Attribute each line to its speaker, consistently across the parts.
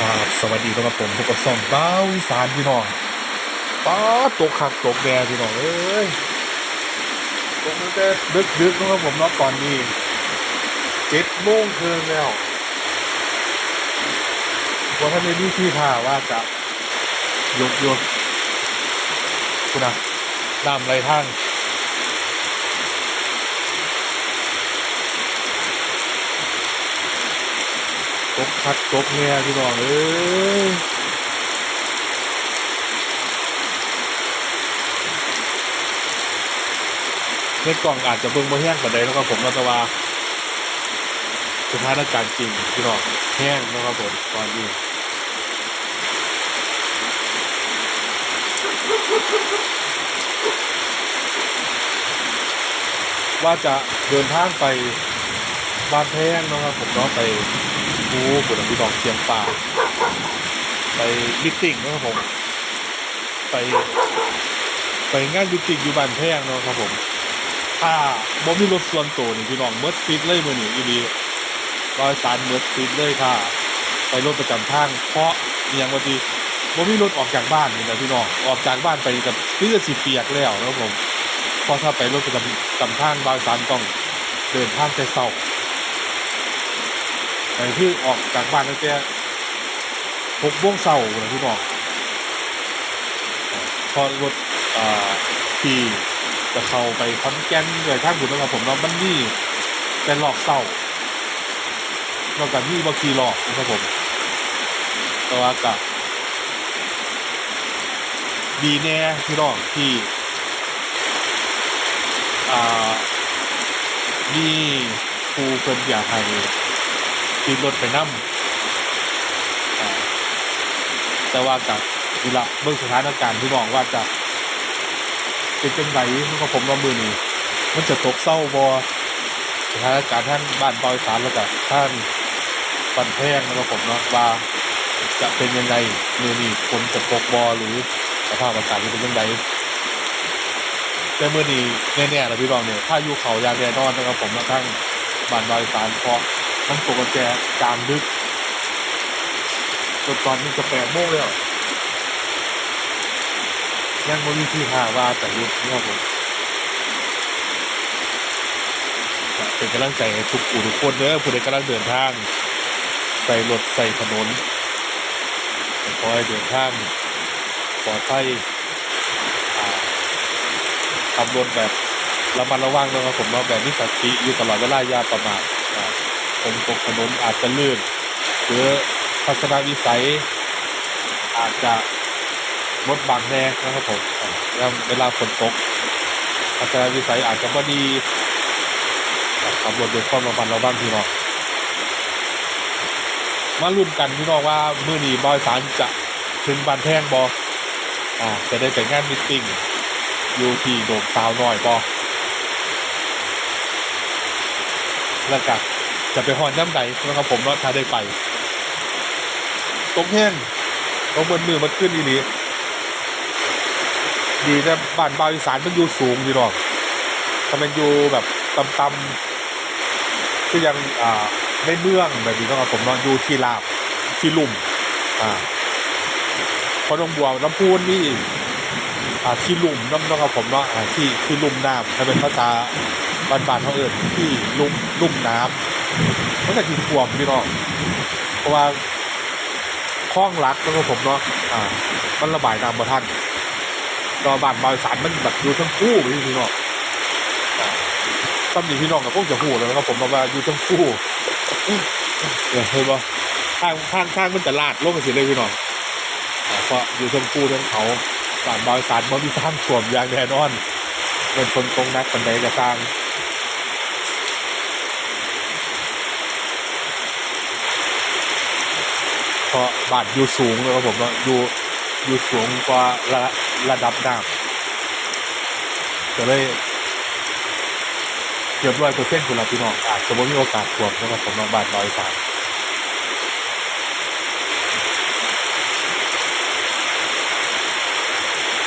Speaker 1: ครับสวัสดีครับผมพบกับซ่องบ้าวอีสานพี่น้องป้าตกขักตกแดดพี่น้องเอ้ยตกตั้งแต่ดึกดึกๆนะครับผมเนาะตอนนี้เจ็ดโมงเคิงแล้วว่าท่านในนี่ที่ท่าว่าจะยกยกคุณนะน้ำไรทาง ตกคักตกแง่พี่น้องเอ้ยในกล่องอาจจะเบิ่งบ่แห้งกว่าใดนะครับผมแต่ว่าสถานการณ์จริงพี่น้องแห้งนะครับผมตอนนี้ว่าจะเดินทางไปบ้านแพงนะครับผมเนาะไป ภูบุรีพี่น้องเชียงป่า ไปมิทติ้งนะครับผม ไป ไปงานมิทติ้งอยู่บ้านแพงเนาะครับผม ถ้าบ่มีรถส่วนตัวนี่พี่น้องเมิดฟิตเลยมื้อนี้อีหลีรอยสารเมิดฟิตเลยค่ะ ไปรถประจำทาง เพราะอหยังว่าที่บ่มีรถออกจากบ้านนี่นะพี่น้อง ออกจากบ้านไปกับเสื้อสิเปียกแล้วนะครับผม เพราะถ้าไปรถประจำประจำทางรอยสารต้องเดินทางแต่เช้า ไปที่ออกจากบ้านตั้งแต่หกโมงเช้าเลยพี่น้องพอรถอ่าที่จะเข้าไปคอนแกนเลยข้างบุญนะครับผมเนาะมันนี่แต่หลอกเศร้านอกจากนี่บางทีหลอกนะครับผมแต่ว่ากับดีแน่พี่น้องที่อ่ามีครูเพิ่นอยากให้ ตีรถไปนั่อ่าแต่ว่ากับนี่ละเบื้องสถานการณ์ที่บอกว่าจะเป็นจังไรมันก็ผมว่ามือนี่มันจะตกเศร้าบอสถานการณ์ท่านบ้านปอยสารแล้วก็ท่านปันแพงนะครับผมเนาะว่าจะเป็นยังไงมือนี่ฝนจะตกบอหรือสภาพอากาศจะเป็นยังไงแต่มือนี่แน่ๆแล้วพี่รองเนี่ยถ้าอยู่เขายางแน่นอนนะครับผมมาทั้งบ้านปอยสารเพราะ มันตกกันแจกลางดึกจนตอนนี้จะแปดโมงแล้วยังไม่มีที่หาว่าแต่ยุคนี้ครับผมเป็นกำลังใจให้ทุกผู้ทุกคนเด้อผู้ใดกำลังเดินทาง ใส่รถใส่ถนนขอให้เดินทางปลอดภัยอ่าขับรถแบบระมัดระวังนะครับผมเนาแบบนี้สติอยู่ตลอดเวลายาประมาท อ่าผมตกถนนอาจจะลื่น หรือทัศนวิสัย อาจจะรถบางแน่นะครับผมแล้วเวลาฝนตกอาจจะวิสัยอาจจะไม่ดีขับรถด้วยความระมัดระวังพี่น้องมาลุ้นกันพี่น้องว่ามื้อนี้บอยสารจะถึงบานแท่งบออ่าจะได้ไปงานมิทติ้งอยู่ที่โดมสาวน้อยบอแล้วก็ จะไปหอนน้ำใดนะครับผมเนาะถ้าได้ไปตกแห้งต้องบนมือมันขึ้นอีหลีดีนะบ้านบาวอีสานมันอยู่สูงดีหรอกถ้ามันอยู่แบบต่ำๆคือยังอ่าในเมืองแบบนี้ต้องผมนอนอยู่ที่ลาบที่ลุ่มอ่าพอน้องบัวน้ำพูนนี่อ่าที่ลุ่มน้ำต้องผมเนาะอ่าที่ที่ลุ่มน้ำถ้าเป็นภาษาบ้านๆเขาเอิญที่ลุ่มลุ่มน้ำ มันก็ที่ท่วมพี่น้องเพราะว่าคล้องรักแล้วก็ผมเนาะอ่า มันระบายน้ำมาท่านก็บ้านบริสารมันแบบอยู่ทั้งคู่พี่น้องอ่าตอนนี้พี่น้องกับพวกจะหูเลยนะครับผมว่าอยู่ทั้งคู่เนี่ยเห็นปะทางทางทางมันจะลาดลงไปสิเลยพี่น้องเพราะอยู่ทั้งคู่ทั้งเขาบานบริสารมันมีทางสวมอย่างแน่นอนเป็นคนตรงนักปันไดกระสร้าง เพราะบานอยู่สูงนะครับผมอยู่อยู่สูงกว่าระระดับน้ำก็เลยเกือบร้อยเปอร์เซ็นต์คุณละพี่น้องอาจจะไม่มีโอกาสท่วมนะครับผมเนาบานลอยสาน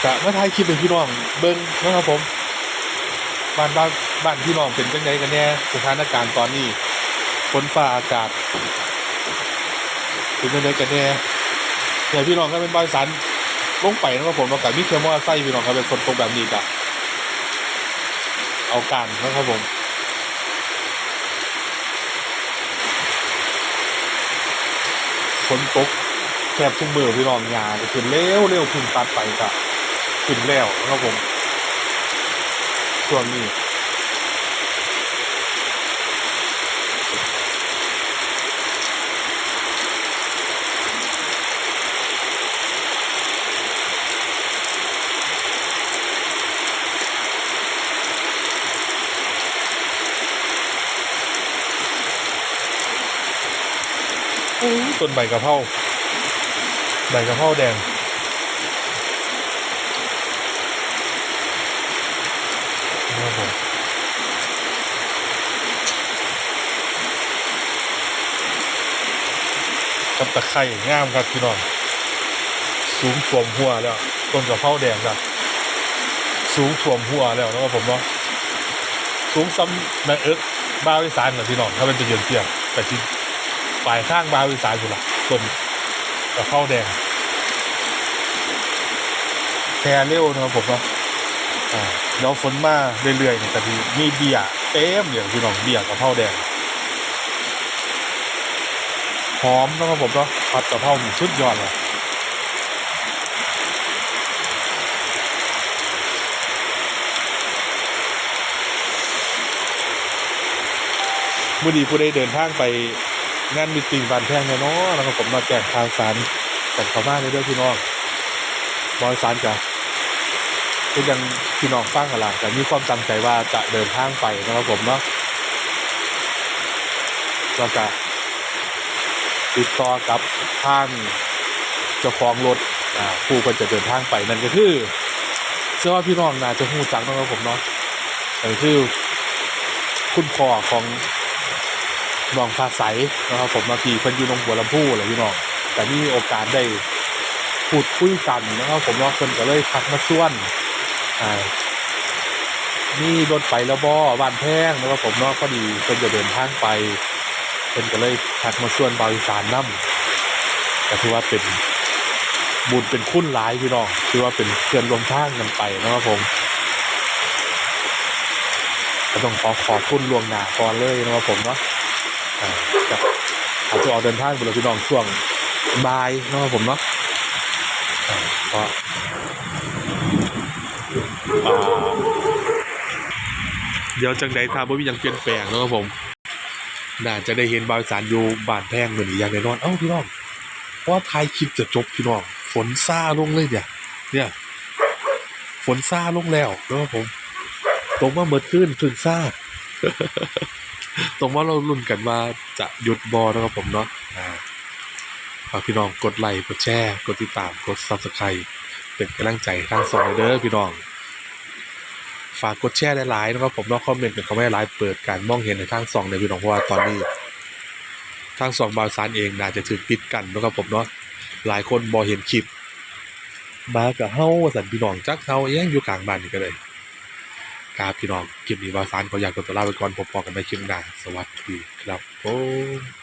Speaker 1: กะมาถ่ายคลิปเป็นพี่น้องเบิ้งนะครับผมบ้านบ้านบ้านพี่น้องเป็นจังไงกันแน่สถานการณ์ตอนนี้ฝนฟ้าอากาศ ถึงจะได้กันแน่เนี่ยพี่น้องก็เป็นบริษัทลงไปนะครับผมเรากับมิเคมอไซพี่น้องครับเป็นคนตรงแบบนี้กะเอาการนะครับผมฝนตกแคบทุกมือพี่น้องยาขึ้นเร็วเร็วขึ้นตัดไปกะขึ้นแล้วนะครับผมช่วงนี้ อู้ต้นใบกะเพราใบกะเพราแดงนะครับผมกับตะไคร่งามครับพี่น้องสูงท่วมหัวแล้วต้นกะเพราแดงครับสูงท่วมหัวแล้วนะครับผมเนาะสูงซ้ำนาเอิกบ้าวอีสานกับพี่น้องถ้าเป็นจะเยืนเทียบแต่ที่ ฝ่ายข้างบาวอีสานอยู่ละต้นกระเพราแดงแพรเร็วนะครับผมเนาะเดี๋ยวฝนมาเรื่อยๆเนี่ยแต่ทีมีเบียร์เต็มอย่างพี่น้องเบียร์กระเพราแดงหอมนะครับผมเนาะผัดกระเพราวสุดยอดเลยเมื่อดีผู้ใดเดินทางไป งานมีตติ้งบานแพงแน่นอนนะครับผมมาแจกข่าวสารแต่เขามาเลยเด้วยพี่น้องบอยสารจะก็ยังพี่น้องฟังกันละแต่มีความตั้งใจว่าจะเดินทางไปนะครับผมเนาะเราจะติดต่อกับทางเจ้าของรถผู้คนจะเดินทางไปนั่นก็คือเชื่อว่าพี่น้องน่าจะหูจักนะครับผมเนาะนั่นคือคุณพ่อของ น้องฟ้าใสนะครับผมมาพี่เพิ่นอยู่นงบัวลำพูเลยพี่น้องแต่มีโอกาสได้พูดคุยกันนะครับผมเนาะเพิ่นก็เลยทักมาชวนอ่านี่รถไปแล้วบ่บ้านแพงนะครับผมเนาะพอดีเพิ่นจะเดินทางไปเพิ่นก็เลยทักมาชวนบริสารนํก็ถือว่าเป็นบุญเป็นคุณหลายพี่น้องถือว่าเป็นเพื่อนร่วมทางกันไปนะครับผมก็ต้องขอขอบคุณล่วงหน้าก่อนเลยนะครับผมเนาะ อ่าครับอาจจะออกเดินทางไปเลยพี่น้องช่วงบ่ายเนาะครับผมเนาะอ่าก็เดี๋ยวจังใดถ้าบ่มียังเปลี่ยนแปลงเนาะครับผมน่าจะได้เห็นบางสารอยู่บ้านแพงเหมือนอย่างแน่นอนเอ้าพี่น้องเพราะท้ายคลิปจะจบพี่น้องฝนซาลงเลยเนี่ยเนี่ยฝนซาลงแล้วเนาะครับผม ตรงว่าเมื่อคืนฝนซา ตรงว่าเราลุ้นกันว่าจะหยุดบอนะครับผมเนาะอ่าฝากพี่น้องกดไลค์กดแชร์กดติดตามกด subscribe เป็นกำลังใจทางสองเด้อพี่น้อง ฝากกดแชร์หลายๆนะครับผมเนาะคอมเมนต์เป็นคอมเมนต์หลายเปิดการมองเห็นในทางสองในพี่น้องเพราะว่าตอนนี้ ทางสองบาวซานเองน่าจะถึงปิดกันนะครับผมเนาะหลายคนบอเห็นคลิปมากับเฮาสันพี่น้องจักเฮาเองอยู่กลางบ้านนี่ก็เลย กรับพี่น้องคลิปนี้วาซานขออยากกดตัวลาไปก่อนพบกันไปคลิปหน้าสวัสดีครับผม